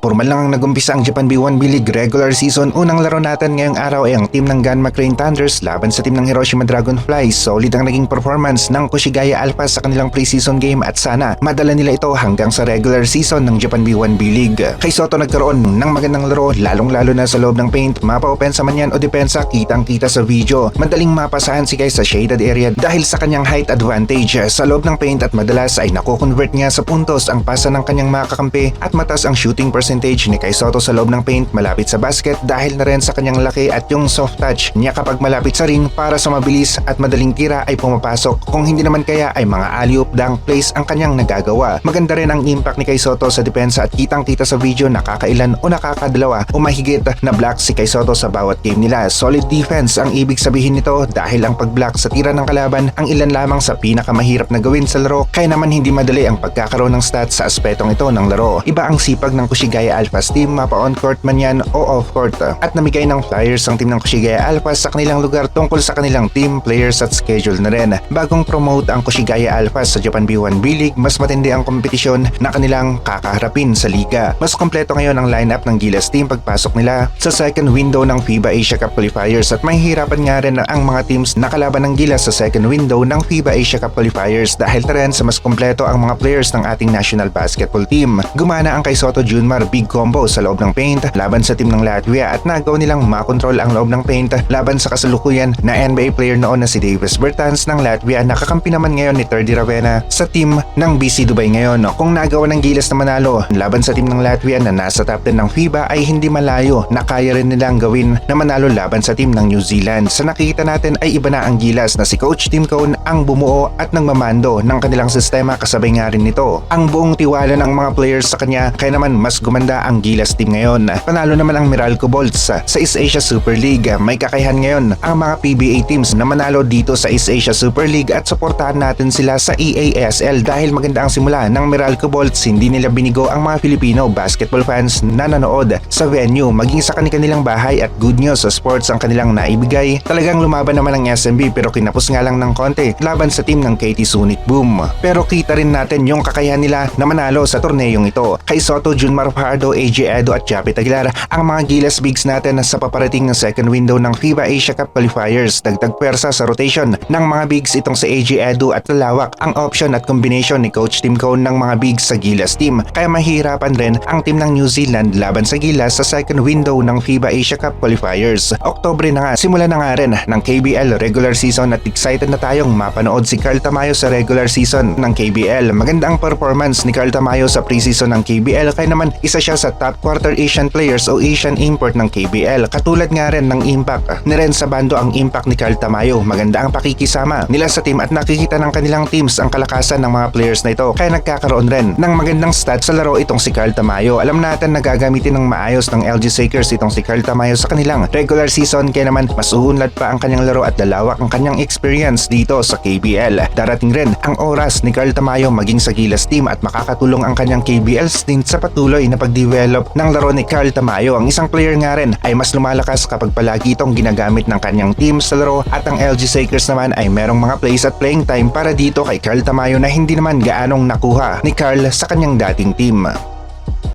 Formal lang ang nagumpisa ang Japan B1 B-League regular season. Unang laro natin ngayong araw ay ang team ng Gun McCrane Thunders laban sa team ng Hiroshima Dragonflies. Solid ang naging performance ng Kushigaya Alpha sa kanilang preseason game at sana madala nila ito hanggang sa regular season ng Japan B1 B-League. Kay Soto nagkaroon ng magandang laro lalong-lalo na sa loob ng paint. Mapa opensa man yan o depensa kitang-kita sa video. Madaling mapasahan si guys sa shaded area dahil sa kanyang height advantage sa loob ng paint at madalas ay nako-convert niya sa puntos ang pasa ng kanyang mga kakampi at matas ang shooting percentage ni Kai Soto sa loob ng paint malapit sa basket dahil na rin sa kanyang laki at yung soft touch niya kapag malapit sa ring para sa mabilis at madaling tira ay pumapasok. Kung hindi naman kaya ay mga alley-oop dunk plays ang kanyang nagagawa. Maganda rin ang impact ni Kai Soto sa depensa at kitang kita sa video nakakailan o nakakadalawa o mahigit na block si Kai Soto sa bawat game nila. Solid defense ang ibig sabihin nito dahil ang pag-block sa tira ng kalaban ang ilan lamang sa pinakamahirap na gawin sa laro kaya naman hindi madali ang pagkakaroon ng stats sa aspetong ito ng laro. Iba ang sipag ng Kushigaya Alphas team mapa on court man yan o off court at namigay ng flyers ang team ng Kushigaya Alphas sa kanilang lugar tungkol sa kanilang team, players at schedule na rin. Bagong promote ang Kushigaya Alphas sa Japan B1 B-League mas matindi ang kompetisyon na kanilang kakaharapin sa liga. Mas kompleto ngayon ang lineup ng Gilas team pagpasok nila sa second window ng FIBA Asia Cup qualifiers at mahihirapan nga rin ang mga teams na kalaban ng Gilas sa second window ng FIBA Asia Cup qualifiers dahil na rin sa mas kompleto ang mga players ng ating national basketball team. Gumana ang kay Soto Junmar big combo sa loob ng paint laban sa team ng Latvia at nagaw nilang makontrol ang loob ng paint laban sa kasalukuyan na NBA player noon na si Davis Bertans ng Latvia nakakampi naman ngayon ni Terdy Ravenna sa team ng BC Dubai ngayon. Kung nagawa ng Gilas na manalo laban sa team ng Latvia na nasa top 10 ng FIBA ay hindi malayo na kaya rin nilang gawin na manalo laban sa team ng New Zealand. Sa nakikita natin ay iba na ang Gilas na si Coach Tim Cone ang bumuo at nagmamando ng kanilang sistema kasabay nga rin nito. Ang buong tiwala ng mga players sa kanya kaya naman mas gumanda ang Gilas team ngayon. Panalo naman ang Meralco Bolts sa East Asia Super League. May kakayahan ngayon ang mga PBA teams na manalo dito sa East Asia Super League at suportahan natin sila sa EASL dahil maganda ang simula ng Meralco Bolts. Hindi nila binigo ang mga Filipino basketball fans na nanood sa venue maging sa kanilang bahay at good news sa sports ang kanilang naibigay. Talagang lumaban naman ang SMB pero kinapos nga lang ng konti laban sa team ng KT Sonic Boom. Pero kita rin natin yung kakayahan nila na manalo sa torneyong ito. Kay Soto, Junmar Fajardo, AJ Edo at Japit Aguilar ang mga Gilas Bigs natin sa paparating ng second window ng FIBA Asia Cup qualifiers. Dagdag pwersa sa rotation ng mga bigs itong si AJ Edu at lalawak ang option at combination ni Coach Tim Cone ng mga bigs sa Gilas team. Kaya mahihirapan rin ang team ng New Zealand laban sa Gilas sa second window ng FIBA Asia Cup qualifiers. Oktobre na nga, simula na nga rin ng KBL regular season at excited na tayong mapanood si Carl Tamayo sa regular season ng KBL. Maganda ang performance ni Carl Tamayo sa preseason ng KBL kaya naman isa siya sa top quarter Asian players o Asian import ng KBL. Katulad nga rin ng impact ni Ren sa bando ang impact ni Carl Tamayo. Maganda ang pakikisama nila sa team at nakikita ng kanilang teams ang kalakasan ng mga players na ito. Kaya nagkakaroon rin ng magandang stats sa laro itong si Carl Tamayo. Alam natin na gagamitin ng maayos ng LG Sakers itong si Carl Tamayo sa kanilang regular season kaya naman mas uunlad pa ang kanyang laro at lalawak ang kanyang experience dito sa KBL. Darating rin ang oras ni Carl Tamayo maging sa Gilas team at makakatulong ang kanyang KBL stint sa patuloy na pag-develop ng laro ni Carl Tamayo. Ang isang player nga rin ay mas lumalakas kapag palagi itong ginagamit ng kanyang team sa laro at ang LG Sakers naman ay merong mga plays at playing time para dito kay Carl Tamayo na hindi naman gaanong nakuha ni Carl sa kanyang dating team.